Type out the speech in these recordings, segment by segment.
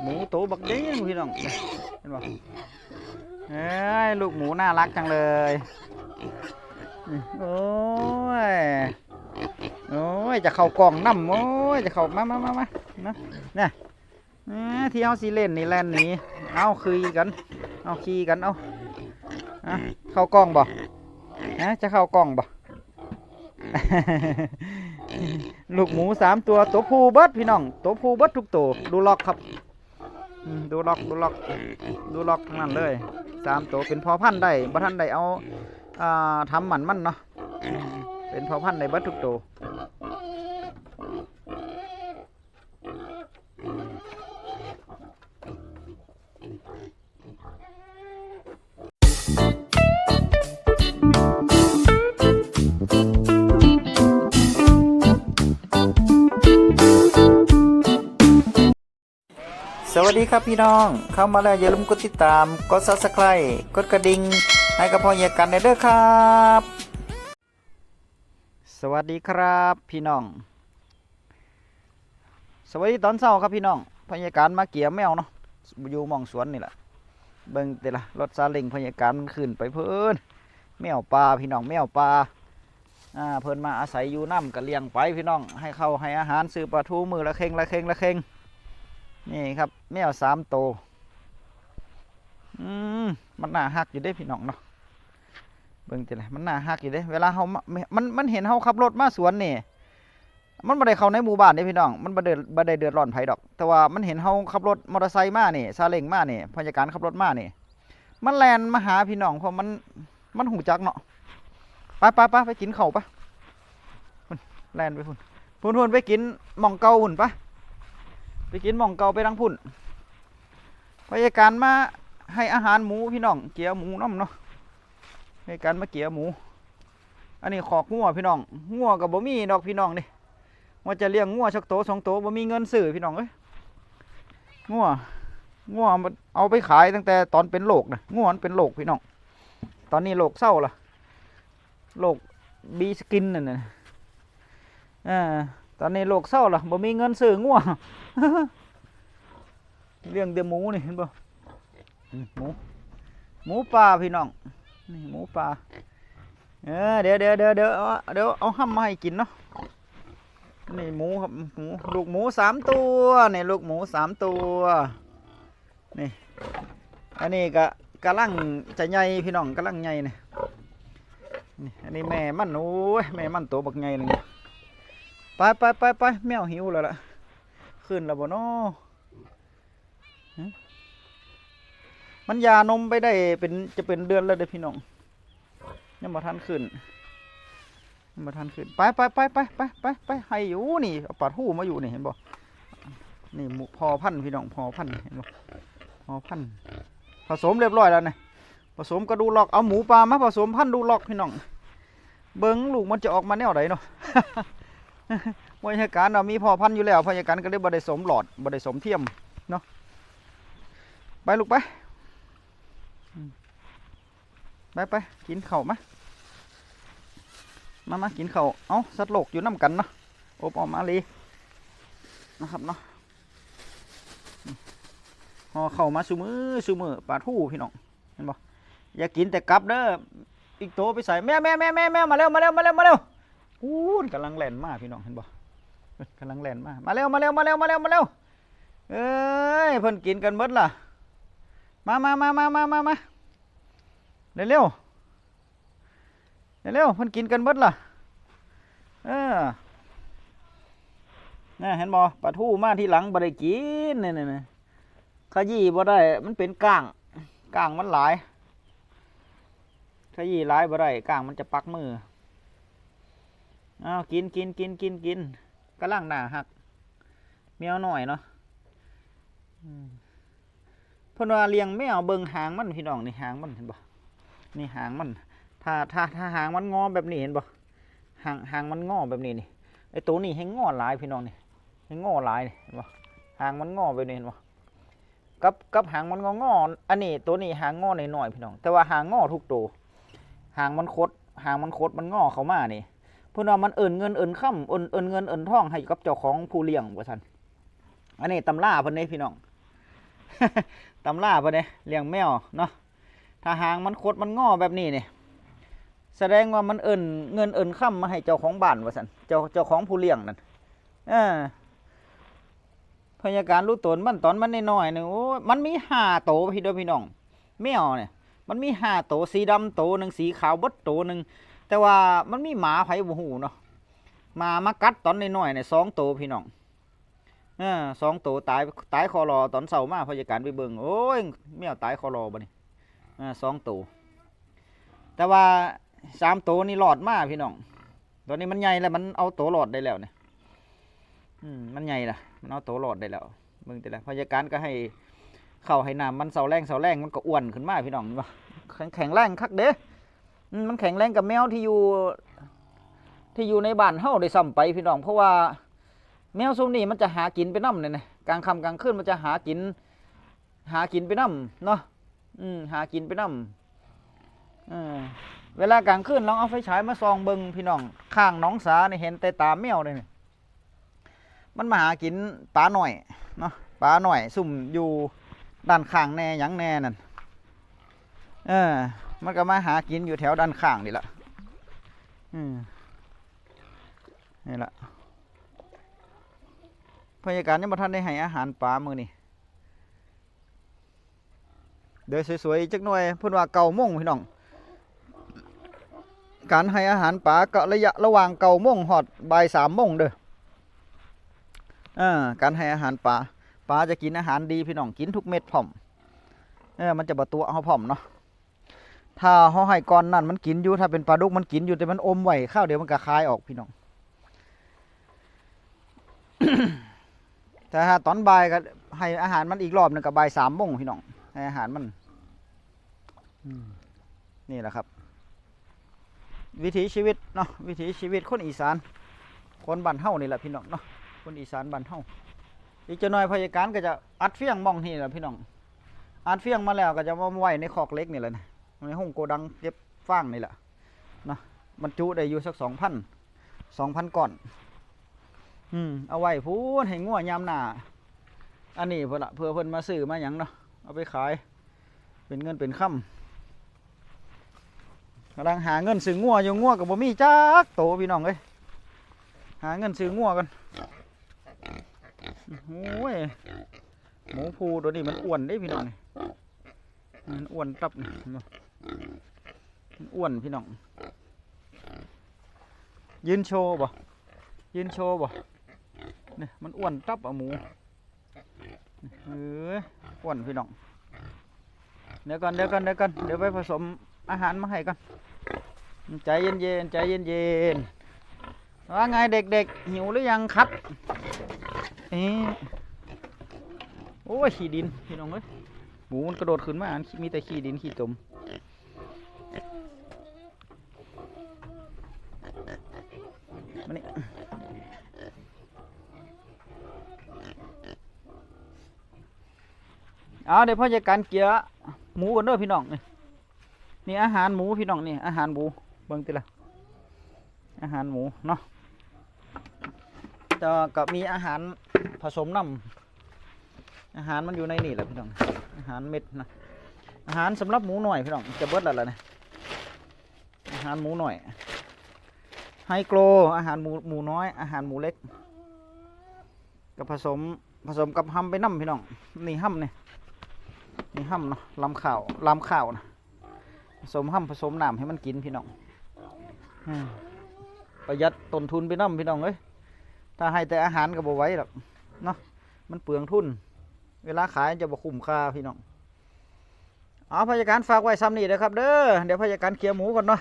หมูโตบักเด้งพี่น้องเห็นบ่เอ้ยลูกหมูน่ารักจังเลยโอ้ยโอ้ยจะเข้ากล่องน้ำโอ้ยจะเข้ามามามามานะเนี่ยที่เอาซีเล่นนี่แลนนี่เอาคุยกันเอาขี่กันเอาอะเข้ากล้องบ่นะจะเข้ากล้องบ่ลูกหมูสามตัวตัวผู้เบิดพี่น้องตัวผู้เบิดทุกตัวดูล็อกครับ ดูล็อกดูล็อกดูล็อกทั้งนั้นเลยสามตัวเป็นพอพันได้บัทันได้เอาอ่าทำหมันมันเนาะเป็นพอพันได้บัดทุกตัว วัสดีครับพี่น้อง เข้ามาแล้วอย่าลืมกดติดตาม กด subscribe กดกระดิ่งให้กับพ่อเฮียกันได้เด้อครับ สวัสดีครับพี่น้อง สวัสดีตอนเช้าครับพี่น้องพ่อเฮียการมาเกี่ยแมวเนาะอยู่มองสวนนี่แหละเบิ่งแต่ละรถซาเล้งพ่อเฮียการมันขึ้นไปเพิ่นแมวปลาพี่น้องแมวปลาอ่าเพิ่นมาอาศัยอยู่น้ำก็เลี้ยงไปพี่น้องให้เข้าให้อาหารซื้อปลาทูมือละเค็งละเค็งละเค็ง นี่ครับแมวสามโตอืมมันน่าฮักอยู่ได้พี่น้องเนาะเบิ่งจังไดมันน่าฮักอยู่ได้เวลาเฮามันมันเห็นเฮาขับรถมาสวนนี่มันบ่ได้เข้าในหมู่บ้านเด้พี่น้อง มันบ่เดือดบ่ได้เดือดร้อนไผดอก แต่ว่ามันเห็นเฮาขับรถมอเตอร์ไซค์มานี่ซาเล้งมานี่พยาการขับรถมานี่ มันแลนมาหาพี่น้องเพราะมันมันหูจักเนาะไปไปไปไปกินข้าวปะแลนไปพุ่นพุ่นพุ่นไปกินหม่องเก่าพุ่นปะ ไปกินหม่องเก่าไปทางพุ่นพยาการมาให้อาหารหมูพี่น้องเกียวหมูน้ำเนาะพยาการมาเกียวหมู อันนี้ขอกงัวพี่น้องงัวกับบ่มีดอกพี่น้องนี่ว่าจะเลี้ยงงัวชักโตสองโตบ่มีเงินซื้อพี่น้องเอ้ยงัวงัวมันเอาไปขายตั้งแต่ตอนเป็นโรคนะงัวมันเป็นโรคพี่น้อง ตอนนี้โรคเศร้าละโรคบีสกินนั่นน่ะอ่า ตอนนี้โลกเศร้าล่ะบ่มีเงินซื้องัวเลี้ยงแต่หมูนี่เห็นบ่หมูหมูป่าพี่น้องนี่หมูป่าเออเดี๋ยวเดี๋ยวเดี๋ยวเดี๋ยวเอเดี๋ยวเอาห้ำมาให้กินเนาะนี่หมูครับหมูลูกหมูสามตัวนี่ลูกหมูสามตัวนี่อันนี้ก็กำลังจะใหญ่พี่น้องกำลังใหญ่นี่นี่อันนี้แม่มันโอ้ยแม่มันตัวบักใหญ่เลย ไปไปไปไปแมวหิวแล้วล่ะ ขึ้นแล้วบ่นาะหึมันยานมไปได้เป็นจะเป็นเดือนแล้วเด้พี่น้องยังบ่ทันขึ้นยังบ่ทันขึ้น ไปไปไปไปไปไปไปให้อยู่นี่เอาปัดหูมาอยู่นี่เห็นบ่นี่หมูพอพันพี่น้องพอพันเห็นบ่พอพันผสมเรียบร้อยแล้วนี่ผสมกระดูหลอกเอาหมูปลามาผสมพันดูหลอกพี่น้องเบิ้งลูกมันจะออกมาแนวไหนเนาะ พยาการเรามีพอพันอยู่แล้วพยาการก็เลยบ่ได้สมหลอดบ่ได้สมเทียมเนาะไปลูกไปไปไปกินเข้ามามามากินเข้าเอาสัตว์โลกอยู่น้ำกันเนาะโอบออกมาลยนะครับเนาะห่อเข้ามาซูมือซูมือปลาทู่พี่น้องเห็นบ่อย่ากินแต่กลับเด้ออีกโตไปใส่แม่แม่แม่แม่แม่มาเร็วมาเร็วมาเร็วมาเร็ว พูนกำลังแล่นมากพี่น้องเห็นบ่กำลังแล่นมากมาเร็วมาเร็วมาเร็วมาเร็วมาเร็วเอ้ยเพิ่นกินกันเบิดล่ะมามามามามามามาเร็วเร็วเร็วเพิ่นกินกันเบิดล่ะเออนี่เห็นบ่ปลาทูมาที่หลังบ่ได้กินนี่นี่นี่ขยี้บ่ได้มันเป็นก้างก้างมันหลายขยี้หลายบ่ได้ก้างมันจะปักมือ อ้าวกินกินกินกินกินกำลังหนาหักแมวหน่อยเนาะพนว่าเลี้ยงแมวเบิงหางมันพี่น้องนี่หางมันเห็นบ่นี่หางมัน ถ้าถ้าถ้าหางมันงอแบบนี้เห็นบ่หางหางมันงอแบบนี้นี่ไอตัวนี้ให้งอหลายพี่น้องนี่ให้งอหลายนี่เห็นบ่หางมันงอแบบนี้เห็นบ่กับกับหางมันงองออันนี้ตัวนี้หางงอหน่อยๆพี่น้อง แต่ว่าหางงอทุกตัวหางมันคดหางมันคดมันงอเข้ามานี่ เพื่อนว่ามันเอินเงินเอินค่ำเอินเอินเงินเอินท่องให้กับเจ้าของผู้เลี้ยงว่าซั่นอันนี้ตำราเพิ่นนี่พี่น้องตำล่าปะเนี่ยเลี้ยงแมวเนาะถ้าหางมันคดมันงอแบบนี้เนี่ยแสดงว่ามันเอินเงินเอินค่ำมาให้เจ้าของบ้านว่าสันเจ้าเจ้าของผู้เลี้ยงนั่นอพยาการรู้ตนมันตอนมันน้อยๆเนี่ยโอ้มันมีห้าโตพี่เด้อพี่น้องแมวเนี่ย มันมีห้าโตสีดำโตหนึ่งสีขาวบดโตหนึ่ง แต่ว่ามันมีหมาไผบ่หูเนาะหมามากัดตอนน้อยๆเนี่ยสองโตวพี่น้องเออสองตัวตายตายคอรอตอนเสาร์มาพยาการไปเบิ่งโอ้ยแมวตายคอรอบ่นี่เออสองตัวแต่ว่าสามตัวนี่รอดมาพี่น้องตอนนี้มันใหญ่แล้วมันเอาตัวรอดได้แล้วเนี่ยอืมมันใหญ่ละมันเอาตัวรอดได้แล้วเบิ่งแต่ละพยาการก็ให้เข้าให้น้ำมันเสาแรงเสาแรงมันก็อ้วนขึ้นมาพี่น้องนี่ว่าแข็งแข็งแรงคักเด้อ มันแข็งแรงกับแมวที่อยู่ ที่อยู่ในบ้านเฮาได้ซ้ำไปพี่น้อง เพราะว่าแมวซุมนี้มันจะหากินไปน้ำเนี่ยนะกลางค่ำกลางคืนมันจะหากิน หากินไปน้ำเนาะอืมหากินไปน้ำเออเวลากลางคืนลองเอาไฟฉายมาส่องเบิงพี่น้องข้างน้องสาเนี่เห็นแต่ตาแมวเลยนี่มันมาหากินปลาหน่อยเนาะปลาหน่อย ซุ่มอยู่ด้านข้างแน่ยังแน่นั่นเออ มันก็มาหากินอยู่แถวด้านข้างนี่แหละนี่แหละพยาการยังบ่ทันได้ให้อาหารปลามือนี่เดี๋ยวสวยๆจักหน่อยพิ่นว่าเก่าโมงพี่น้อง การให้อาหารปลาก็ระยะระหว่างเก่าโมงฮอดบ่ายสามโมงเด้ออ่าการให้อาหารปลาปลาจะกินอาหารดีพี่น้องกินทุกเม็ดพอมเออมันจะบ่ตัวเฮาพอมเนาะ ถ้าเฮาให้ก่อนนั่นมันกินอยู่ถ้าเป็นปลาดุกมันกินอยู่แต่มันอมไว้ข้าวเดียวมันก็คายออกพี่น้องแต่ถ้าตอนบ่ายก็ให้อาหารมันอีกรอบหนึงกับบ่ายสามโมงพี่น้องให้อาหารมันอืมนี่แหละครับ วิถีชีวิตเนาะวิถีชีวิตคนอีสาน คนบ้านเฮานี่แหละพี่น้องเนาะคนอีสานบ้านเฮาอีกจะน้อยพยาการก็จะอัดเฟียงหมองนี่แหละพี่น้องอัดเฟียงมาแล้วก็จะมาไว้ในคอกเล็กนี่แหละนะ ในห้องโกดังเก็บฟางนี่แหละนะบรรจุได้อยู่สักสองพันสองพันก่อน อืมเอาไว้พูดให้งัวยามหนาอันนี้เพื่อละเพื่อเพิ่นมาซื้อมาหยังเนาะเอาไปขาย เป็นเงินเป็นค่ำกำลังหาเงินซื้องัวอยู่งัวกับบ่มีจักโตพี่น้องเอ้ยหาเงินซื้องัวกันโอ้ยหมูภูตัวนี้มันอ้วนได้พี่น้องนี่มันอ้วนตับนี่ อ้วนพี่น้อง ยืนโชว์บ่ยืนโชว์บ่เนี่ยมันอ้วนตับอะหมูเอออ้วนพี่น้องเดี๋ยวก่อนเดี๋ยวก่อนเดี๋ยวก่อนเดี๋ยวไปผสมอาหารมาให้ก่อนใจเย็นเย็นๆใจเย็นเย็นๆว่าไงเด็กๆหิวหรือยังครับเอ๊โอ้ยขี้ดินพี่น้องเอ้ยหมูมันกระโดดขึ้นมาอันมีแต่ขี้ดินขี้จม มานี่เอาเดี๋ยวพ่อจะการเกลียหมูกันเด้อพี่น้องนี่นี่อาหารหมูพี่น้องนี่อาหารหมูเบิ่งติละอาหารหมูเนาะแต่ก็มีอาหารผสมน้ำอาหารมันอยู่ในนี่แหละพี่น้องอาหารเม็ดนะอาหารสำหรับหมูหน่อยพี่น้องจะเบิดแล้วล่ะนะอาหารหมูหน่อย ไฮโกรอาหารหมูหมูน้อย อาหารหมูเล็กก็ผสมผสมกับฮัมไปน้ำพี่น้องนี่ฮัมนี่ยนี่ห้ำเนาะลำข่าวลำข่าวนะผสมห้ำผสมน้ำให้มันกินพี่น้องประหยัดต้นทุนไปน้ำพี่น้องเอ้ยถ้าให้แต่อาหารก็บ่ไว้หรอกเนาะมันเปลืองทุน เวลาขายจะบ่คุ้มค่าพี่น้องเอาพยาการฝากไว้ซ้ำนี่นะครับเด้อเดี๋ยวพยาการเกียร์หมูก่อนเนาะ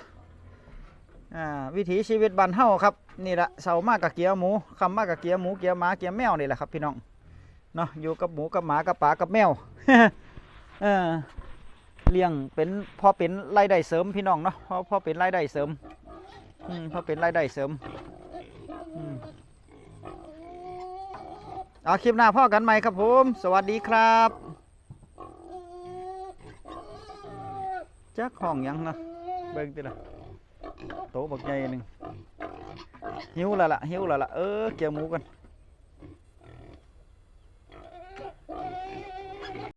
อ่าวิถีชีวิตบ้านเฮาครับนี่แหละเสามากกับเกียร์หมูคำมากกับเกียร์หมูเกียร์หมาเกียร์แมวนี่แหละครับพี่น้องเนาะอยู่กับหมูกับหมากับปลากับแมวเออเลี้ยงเป็นพอเป็นรายได้เสริมพี่น้องเนาะพอพอเป็นรายได้เสริมอืมพอเป็นรายได้เสริมอืมเอาคลิปหน้าพ่อกันใหม่ครับผม สวัสดีครับจักห้องยังนะเบิ่งติละ โตบักใหญ่หนึ่งหิวแล้